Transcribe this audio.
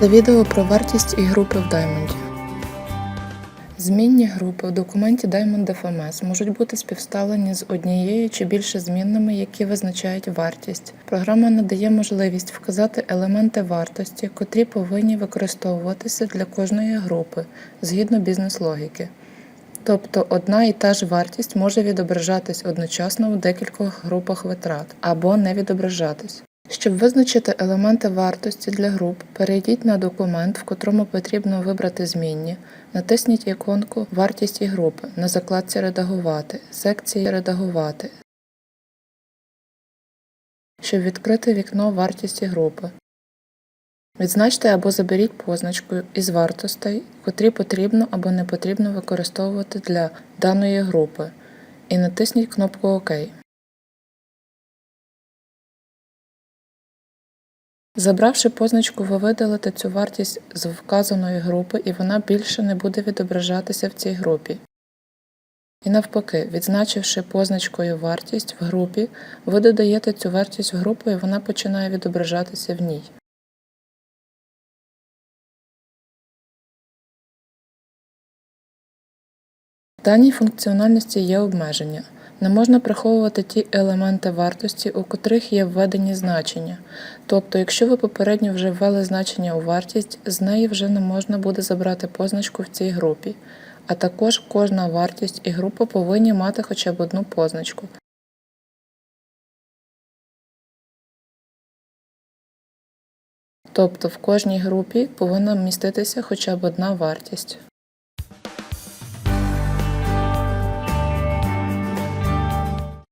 Це відео про вартість і групи в Diamond. Змінні групи в документі Diamond FMS можуть бути співставлені з однією чи більше змінними, які визначають вартість. Програма надає можливість вказати елементи вартості, котрі повинні використовуватися для кожної групи згідно бізнес-логіки. Тобто одна і та ж вартість може відображатись одночасно в декількох групах витрат або не відображатись. Щоб визначити елементи вартості для груп, перейдіть на документ, в котрому потрібно вибрати змінні, натисніть іконку Вартість групи на закладці Редагувати, секції Редагувати, щоб відкрити вікно вартісті групи. Відзначте або заберіть позначку із вартостей, котрі потрібно або не потрібно використовувати для даної групи, і натисніть кнопку ОК. Забравши позначку, ви видалите цю вартість з вказаної групи і вона більше не буде відображатися в цій групі. І навпаки, відзначивши позначкою вартість в групі, ви додаєте цю вартість в групу і вона починає відображатися в ній. В даній функціональності є обмеження. Не можна приховувати ті елементи вартості, у котрих є введені значення. Тобто, якщо ви попередньо вже ввели значення у вартість, з неї вже не можна буде забрати позначку в цій групі. А також кожна вартість і група повинні мати хоча б одну позначку. Тобто в кожній групі повинна міститися хоча б одна вартість.